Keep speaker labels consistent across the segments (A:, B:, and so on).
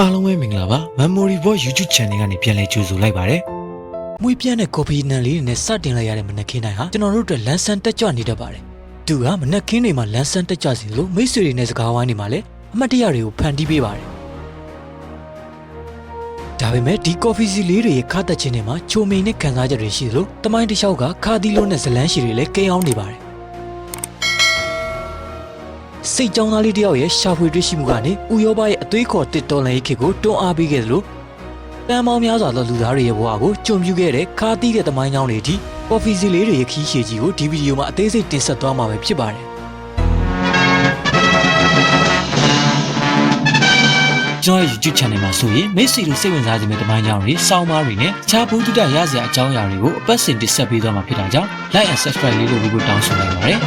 A: အားလုံးပဲမင်္ဂလာပါ Memory Boy YouTube Channel ကနေပြန်လည်ကြိုဆိုလိုက်ပါတယ်
B: မွေးပြန်းတဲ့ကော်ဖီနံလေးတွေနဲ့စတင်လိုက်ရတဲ့မနက်ခင်းတိုင်းဟာကျွန်တော်တို့အတွက်လန်းဆန်းတက်ကြွနေတတ်ပါတယ်။သူကမနက်ခင်းတွေမှာလန်းဆန်းတက်ကြွစီလို့မိတ်ဆွေတွေနဲ့စကားဝိုင်းတွေမှာလည်းအမှတ်တရတွေကိုဖန်တီးပေးပါတယ်။ဒါပေမဲ့ဒီကော်ဖီစီလေးတွေရဲ့ခါတက်ခြင်းတွေမှာချိုမိန်နဲ့ခံစားချက်တွေရှိသလိုတမိုင်းတစ်လျှောက်ကခါသီးလုံးနဲ့ဇလန်းရှည်တွေလည်းကိန်းအောင်နေပါတယ်။ စိတ်ကြောင်းသားလေးတယောက်ရဲ့ရှာဖွေတွေ့ရှိမှုကနေဥရောပရဲ့အသွေးခေါ်တစ်တော်လန်ရေးခေတ်ကိုတွန်းအားပေးခဲ့သလိုတန်ပေါင်းများစွာသောလူသားတွေရဲ့ဘဝကိုကြုံပြခဲ့တဲ့ခါတီးတဲ့တမိုင်းကြောင်းတွေအထိကော်ဖီစီလေးတွေရဲ့ခီးရှည်ကြီးကိုဒီဗီဒီယိုမှာအသေးစိတ်တင်ဆက်သွားမှာပဲဖြစ်ပါတယ်
A: ကျွန်တော်ရဲ့ YouTube Channel မှာဆိုရင်မိတ်ဆွေတို့စိတ်ဝင်စားခြင်းတဲ့တမိုင်းကြောင်းတွေစောင်းမားတွေနဲ့ခြားဘူးတုဒရစရာအကြောင်းအရာတွေကိုအပတ်စဉ်တင်ဆက်ပေးသွားမှာဖြစ်တာကြောင့် Like and Subscribe လေးလုပ်ပြီးဖို့တောင်းဆိုလိုက်ပါတယ်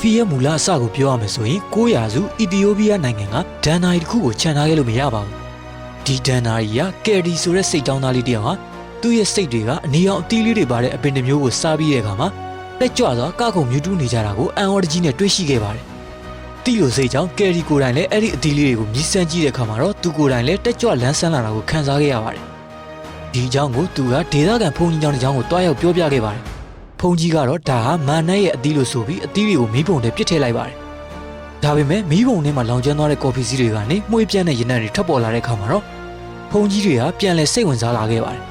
B: ဖီရဲ့မူလအစကိုပြောရမယ်ဆိုရင်9ရာစုအီသီယိုးပီးယားနိုင်ငံကဒန်နာရီတစ်ခုကိုခြံထားခဲ့လို့မရပါဘူးဒီဒန်နာရီကကယ်ဒီဆိုတဲ့စိတ်တောင်းသားလေးတစ်ယောက်ဟာသူ့ရဲ့စိတ်တွေကအနီရောင်အသီးလေးတွေပါတဲ့အပင်တစ်မျိုးကိုစားပြီးတဲ့အခါမှာတက်ကြွစွာကခုံမြူတူးနေကြတာကိုအန်အော်တကြီးနဲ့တွေ့ရှိခဲ့ပါတယ်တီလိုစိတ်ကြောင့်ကယ်ရီကိုယ်တိုင်လည်းအဲ့ဒီအသီးလေးတွေကိုမြည်ဆန်းကြည့်တဲ့အခါမှာတော့သူကိုယ်တိုင်လည်းတက်ကြွလန်းဆန်းလာတာကိုခံစားခဲ့ရပါတယ်ဒီအကြောင်းကိုသူကဒေသခံဖုန်ကြီးကျောင်းတစ်ကျောင်းကိုတွားရောက်ပြောပြခဲ့ပါတယ် ဖုန်ကြီးကတော့ဒါဟာမာနတ်ရဲ့အသီးလို့ဆိုပြီးအသီးတွေကိုမီးပုံထဲပစ်ထည့်လိုက်ပါတယ်။ဒါပေမဲ့မီးပုံထဲမှာလောင်ကျွမ်းသွားတဲ့ကော်ဖီစီးတွေကနေမှုေးပြန့်တဲ့ရနံ့တွေထွက်ပေါ်လာတဲ့အခါမှာတော့ဖုန်ကြီးတွေကပြန်လဲစိတ်ဝင်စားလာခဲ့ပါတယ်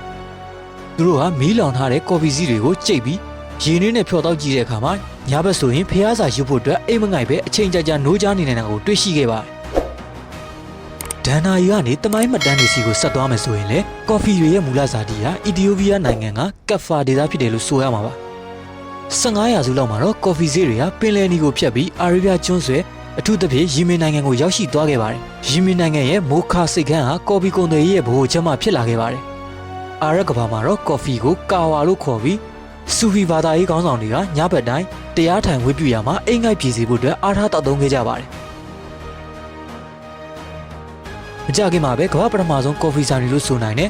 B: ။သူတို့ကမီးလောင်ထားတဲ့ကော်ဖီစီးတွေကိုကြိတ်ပြီးရေနွေးနဲ့ဖျော်တော့ကြည့်တဲ့အခါမှာညဘက်ဆိုရင်ဖျားစာရွတ်ဖို့အတွက်အိမ်မငိုက်ပဲအချိန်ကြာကြာနိုးကြားနေနေတာကိုတွေ့ရှိခဲ့ပါတယ်။ဒန်နာရီကနေတမိုင်းမှတ်တမ်းတွေစီကိုဆက်သွားမယ်ဆိုရင်လေကော်ဖီတွေရဲ့မူလဇာတိဟာအီသီယိုးပီးယားနိုင်ငံကကက်ဖာဒေသဖြစ်တယ်လို့ဆိုရမှာပါ။ 15ရာစုလောက်မှာတော့ကော်ဖီဈေးတွေကပင်လယ်နီကိုဖြတ်ပြီးအာရေဗျကျွန်းဆွဲအထူးသဖြင့်ယီမင်နိုင်ငံကိုရောက်ရှိသွားခဲ့ပါတယ်။ယီမင်နိုင်ငံရဲ့မိုခါစိတ်ကမ်းဟာကော်ဖီကုန်သွယ်ရေးရဲ့ဗဟိုချက်မှဖြစ်လာခဲ့ပါတယ်။အာရက်ကဘာမှာတော့ကော်ဖီကိုကာဝါလို့ခေါ်ပြီးဆူဖီဘာသာရေးခေါင်းဆောင်တွေကညဘက်တိုင်းတရားထိုင်ဝေးပြရမှာအိမ်ငိုက်ပြည်စီဖို့အတွက်အားထားတောက်သုံးခဲ့ကြပါတယ်။မကြခင်မှာပဲကမ္ဘာပထမဆုံးကော်ဖီဆိုင်တွေလို့ဆိုနိုင်တဲ့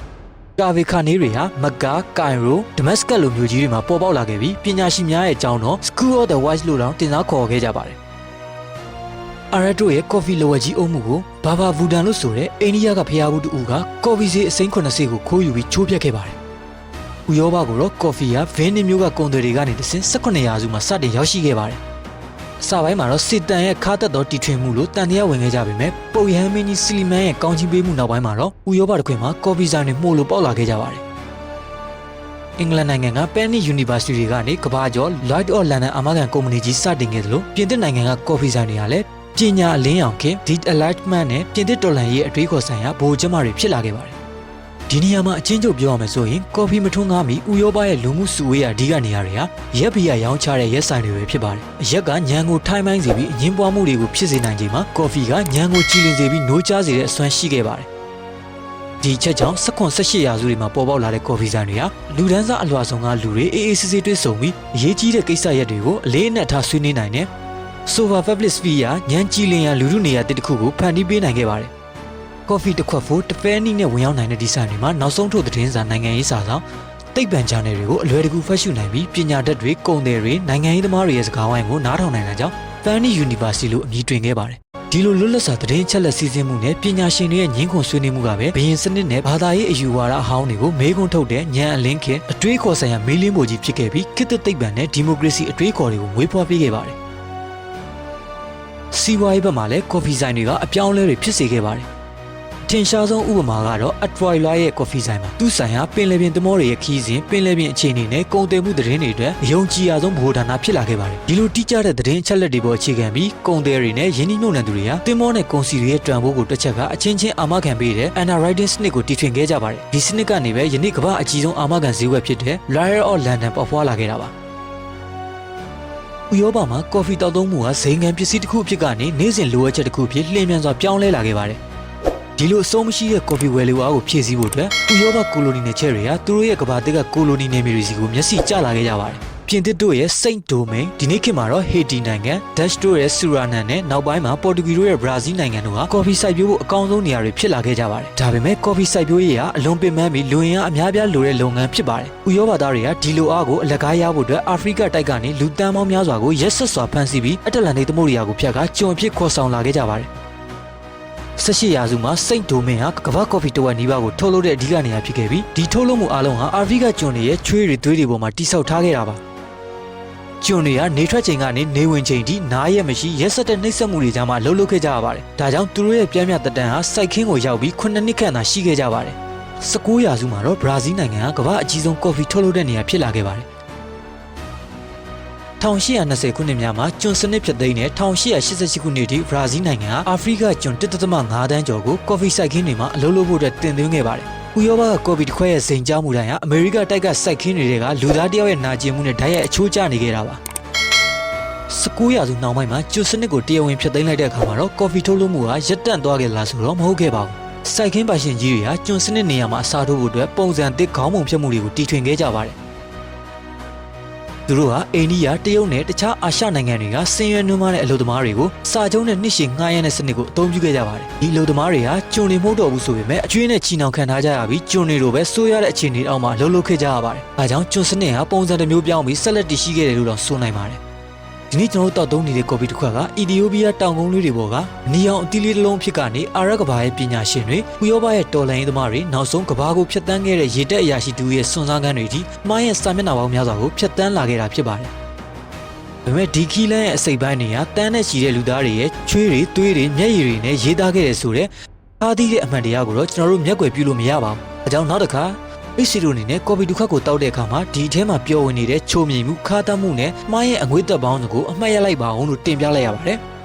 B: ကာဗေခါနေတွေဟာမကာကိုင်ရိုဒမတ်စကတ်လိုမျိုးကြီးတွေမှာပေါ်ပေါက်လာခဲ့ပြီးပညာရှင်များရဲ့အကြောင်းတော့ School of the Wise လို့တောင်တင်စားခေါ်ခဲ့ကြပါတယ်။အာရတိုရဲ့ကော်ဖီလော်ဝဲကြီးအုပ်မှုကိုဘာဘာဘူဒန်လို့ဆိုတဲ့အိန္ဒိယကဖျားဘူးတူကကော်ဖီဈေးအစိမ်း80ကိုခိုးယူပြီးချိုးပြက်ခဲ့ပါတယ်။ဥရောပကိုတော့ကော်ဖီဟာဗင်းနီမျိုးကကုန်တွေတွေကနေတဆင့်18ရာစုမှာစတင်ရောက်ရှိခဲ့ပါတယ်။ အစပိုင်းမှာတော့စစ်တန်ရဲ့ခါသက်သောတီထွင်မှုလို့တန်တရားဝင်ခဲ့ကြပေမဲ့ပုပ်ရဟန်းမင်းကြီးစီလီမန်ရဲ့ကောင်းချီးပေးမှုနောက်ပိုင်းမှာတော့ဥရောပတစ်ခွင်မှာကော်ဖီဆိုင်တွေမှုလို့ပေါက်လာခဲ့ကြပါတယ်။အင်္ဂလန်နိုင်ငံက Penny University တွေကနေကဘာကျော် Lloyd of London အာမခံကုမ္ပဏီကြီးစတင်ခဲ့သလိုပြင်သစ်နိုင်ငံကကော်ဖီဆိုင်တွေကလည်းပညာအလင်းရောင်ခင် Deed Enlightenment နဲ့ပြင်သစ်တော်လှန်ရေးအတွေးခေါ်ဆိုင်ရာဗဟိုချက်မှတွေဖြစ်လာခဲ့ပါတယ်။ ဒီနေရာမှာအချင်းချုပ်ပြောရမယ်ဆိုရင်ကော်ဖီမထွန်းကားမီဥရောပရဲ့လူမှုစုဝေးရာအဓိကနေရာတွေဟာရက်ဘီယာရောင်းချတဲ့ရက်ဆိုင်တွေပဲဖြစ်ပါတယ်။အရက်ကညံကိုထိုင်းမိုင်းစေပြီးအငင်းပွားမှုတွေကိုဖြစ်စေနိုင်ချိန်မှာကော်ဖီကညံကိုကြည်လင်စေပြီးနိုးကြားစေတဲ့အစွမ်းရှိခဲ့ပါတယ်။ဒီချက်ကြောင့်၁၈18ရာစုတွေမှာပေါ်ပေါက်လာတဲ့ကော်ဖီဆိုင်တွေဟာလူဒန်းစားအလွှာဆောင်ကလူတွေအေးအေးဆေးဆေးတွေ့ဆုံပြီးအရေးကြီးတဲ့ကိစ္စရပ်တွေကိုအလေးအနက်ထားဆွေးနွေးနိုင်တဲ့ Sofa Public Sphere ညံကြည်လင်ရာလူထုနေရာတစ်ခုကိုဖန်တီးပေးနိုင်ခဲ့ပါတယ်။ ကော်ဖီတစ်ခွက်ဖို့တဖဲနီးနဲ့ဝင်ရောက်နိုင်တဲ့ဒီဇိုင်းတွေမှာနောက်ဆုံးထုတ်သတင်းစာနိုင်ငံရေးစာဆောင်တိတ်ပံချန်နယ်တွေကိုအလွယ်တကူဖတ်ရှုနိုင်ပြီးပညာတတ်တွေကုန်တယ်တွေနိုင်ငံရေးသမားတွေရဲ့စကားဝိုင်းကိုနားထောင်နိုင်တာကြောင့် Fanny University လို့အမည်တွင်ခဲ့ပါတယ်ဒီလိုလွတ်လပ်စွာသတင်းချက်လက်စီစဉ်မှုနဲ့ပညာရှင်တွေရဲ့ညှင်းခုန်ဆွေးနွေးမှုကပဲဘရင်စနစ်နဲ့ဘာသာရေးအယူဝါဒအဟောင်းတွေကိုမေးခွန်းထုတ်တဲ့ညံအလင်းခင်အတွေးခေါ်ဆိုင်ရာမေးလင်းပုံကြီးဖြစ်ခဲ့ပြီးခေတ်သစ်သိပ္ပံနဲ့ဒီမိုကရေစီအတွေးခေါ်တွေကိုမွေးဖွားပေးခဲ့ပါတယ်စီဝါရေးဘက်မှာလည်းကော်ဖီဆိုင်တွေကအပြောင်းအလဲတွေဖြစ်စေခဲ့ပါတယ် ထင်ရှားဆုံးဥပမာကတော့ Atwoila ရဲ့ coffee ဆိုင်မှာသူ့ဆိုင်ဟာပင်လယ်ပြင်သမောတွေရဲ့ခီးစဉ်ပင်လယ်ပြင်အခြေအနေနဲ့ကုန်တယ်မှုသတင်းတွေအတွက်အယုံကြည်ရဆုံးဗဟိုဌာနဖြစ်လာခဲ့ပါတယ်ဒီလိုတိကျတဲ့သတင်းအချက်လက်တွေပေါ်အခြေခံပြီးကုန်တယ်တွေနဲ့ယင်းနှိမ့်နှံသူတွေဟာသင်မောနဲ့ကုန်စီတွေရဲ့တံပိုးကိုတွက်ချက်ကအချင်းချင်းအာမခံပေးတဲ့ underwriting စနစ်ကိုတည်ထွင်ခဲ့ကြပါတယ်ဒီစနစ်ကနေပဲယနေ့ကမ္ဘာအကြီးဆုံးအာမခံဈေးကွက်ဖြစ်တဲ့ Lyre of London ပေါ်ဖွားလာခဲ့တာပါဥရောပမှာကော်ဖီတောက်သုံးမှုဟာဇိမ်ခံပစ္စည်းတစ်ခုအဖြစ်ကနေနေ့စဉ်လိုအပ်ချက်တစ်ခုအဖြစ်လျင်မြန်စွာပြောင်းလဲလာခဲ့ပါတယ် ဒီလိုအဆုံးမရှိတဲ့ကော်ဖီဝယ်လူအားကိုဖြည့်ဆည်းဖို့အတွက်ဥရောပကိုလိုနီနယ်ချဲ့တွေကသူတို့ရဲ့ကမ္ဘာတက်ကကိုလိုနီနယ်မြေတွေစီကိုမျက်စိကျလာခဲ့ကြပါတယ်ပြင်သစ်တို့ရဲ့ Saint Domingue ဒီနေ့ခေတ်မှာတော့ Haiti နိုင်ငံ Dutch တို့ရဲ့ Suriname နဲ့နောက်ပိုင်းမှာ Portuguese တို့ရဲ့ Brazil နိုင်ငံတို့ဟာ coffee စိုက်ပျိုးဖို့အကောင်းဆုံးနေရာတွေဖြစ်လာခဲ့ကြပါတယ်ဒါပေမဲ့ coffee စိုက်ပျိုးရေးဟာအလွန်ပင်ပန်းပြီးလူရင်းအားအများပြားလိုတဲ့လုပ်ငန်းဖြစ်ပါတယ်ဥရောပသားတွေကဒီလိုအားကိုအလကားရဖို့အတွက်အာဖရိကတိုက်ကနေလူတန်းပေါင်းများစွာကိုရက်ဆက်စွာဖမ်းဆီးပြီးအတ္တလန်တိတ်သမုဒ္ဒရာကိုဖျက်ကကျွန်အဖြစ်ခေါ်ဆောင်လာခဲ့ကြပါတယ် 18ရာစုမှာစိန့်ဒိုမင်ဟာကမ္ဘာကော်ဖီတဝက်နီးပါးကိုထုတ်လုပ်တဲ့အဓိကနေရာဖြစ်ခဲ့ပြီးဒီထုတ်လုပ်မှုအလုံးဟာအာဖရိကကျွန်းတွေရဲ့ချွေးတွေသွေးတွေပေါ်မှာတိဆောက်ထားခဲ့တာပါကျွန်းတွေကနေထွက်ချိန်ကနေနေဝင်ချိန်ထိနားရက်မရှိရက်ဆက်တဲ့နှိမ့်ဆက်မှုတွေကြားမှာအလုပ်လုပ်ခဲ့ကြရပါတယ်ဒါကြောင့်သူတို့ရဲ့ပြင်းပြတက်တန်ဟာစိုက်ခင်းကိုရောက်ပြီး9နှစ်ခန့်သာရှိခဲ့ကြပါတယ်19ရာစုမှာတော့ဘရာဇီးနိုင်ငံဟာကမ္ဘာအကြီးဆုံးကော်ဖီထုတ်လုပ်တဲ့နေရာဖြစ်လာခဲ့ပါတယ် 1820ခုနှစ်များမှာကျွန်းစနစ်ဖြစ်သိမ်းတဲ့1888ခုနှစ်ထိဘရာဇီးနိုင်ငံဟာအာဖရိကကျွန်း1.5တန်းကျော်ကိုကော်ဖီစိုက်ခင်းတွေမှာအလုပ်လုပ်ဖို့အတွက်တင်သွင်းခဲ့ပါတယ်။ဥရောပကကော်ဖီတစ်ခွက်ရဲ့စိန်ကြောမှုတိုင်းဟာအမေရိကတိုက်ကစိုက်ခင်းတွေကလူသားတယောက်ရဲ့နာကျင်မှုနဲ့ဓာတ်ရိုက်အချိုးကျနေခဲ့တာပါ။19ရာစုနောက်ပိုင်းမှာကျွန်းစနစ်ကိုတရားဝင်ဖျက်သိမ်းလိုက်တဲ့အခါမှာတော့ကော်ဖီထုတ်လုပ်မှုဟာရပ်တန့်သွားခဲ့လားဆိုတော့မဟုတ်ခဲ့ပါဘူး။စိုက်ခင်းပါရှင်ကြီးတွေဟာကျွန်းစနစ်နေရာမှာအစားထိုးဖို့အတွက်ပုံစံသစ်ခေါင်းပုံဖြတ်မှုတွေကိုတီထွင်ခဲ့ကြပါတယ်။ သူတို့ဟာအိန္ဒိယတရုတ်နဲ့တခြားအာရှနိုင်ငံတွေကဆင်းရဲနွမ်းပါးတဲ့အလုပ်သမားတွေကိုစာချုပ်နဲ့နှစ်ရှည်ငှားရမ်းတဲ့စနစ်ကိုအသုံးပြုခဲ့ကြပါတယ်။ဒီအလုပ်သမားတွေဟာကျွန်တွေမဟုတ်တော့ဘူးဆိုပေမဲ့အကျွေးနဲ့ချီနှောင်ခံထားကြရပြီးကျွန်တွေလိုပဲစိုးရတဲ့အခြေအနေအောက်မှာအလုပ်လုပ်ခဲ့ကြရပါတယ်။ဒါကြောင့်ကျွန်စနစ်ဟာပုံစံတစ်မျိုးပြောင်းပြီးဆက်လက်တည်ရှိခဲ့တယ်လို့တော့ဆိုနိုင်ပါတယ်။ ဒီနေ့ကျွန်တော်တို့တောက်သုံးနေတဲ့ကော်ပီတစ်ခွက်ကအီသီယိုးပီးယားတောင်ကုန်းလေးတွေပေါ်ကနီအောင်အသီးလေးတစ်လုံးဖြစ်ကနေအာရကဘာရဲ့ပညာရှင်တွေဥရောပရဲ့တော်လှန်ရေးသမားတွေနောက်ဆုံးကဘာကိုဖျက်ဆီးခဲ့တဲ့ရေတက်အရာရှိတူရဲ့စွန့်စားခန်းတွေကြီးမှားရဲ့စာမျက်နှာပေါင်းများစွာကိုဖျက်ဆီးလာခဲ့တာဖြစ်ပါတယ်။ဒါပေမဲ့ဒီခီလန်ရဲ့အစိပ်ပိုင်းတွေကတန်းနဲ့ချီတဲ့လူသားတွေရဲ့ချွေးတွေသွေးတွေမျက်ရည်တွေနဲ့ရေးသားခဲ့တဲ့ဆိုတဲ့အားသီးတဲ့အမှန်တရားကိုတော့ကျွန်တော်တို့မျက်ကွယ်ပြုလို့မရပါဘူး။အဲကြောင့်နောက်တစ်ခါ အစ်စီတို့အနေနဲ့ကော်ပီဒုခတ်ကိုတောက်တဲ့အခါမှာဒီအထဲမှာပျော်ဝင်နေတဲ့ချိုးမြိန်မှုခါတတ်မှုနဲ့မှားရဲ့အငွေ့သက်ပေါင်းတွေကိုအမှတ်ရလိုက်ပါအောင်လို့တင်ပြလိုက်ရပါတယ်။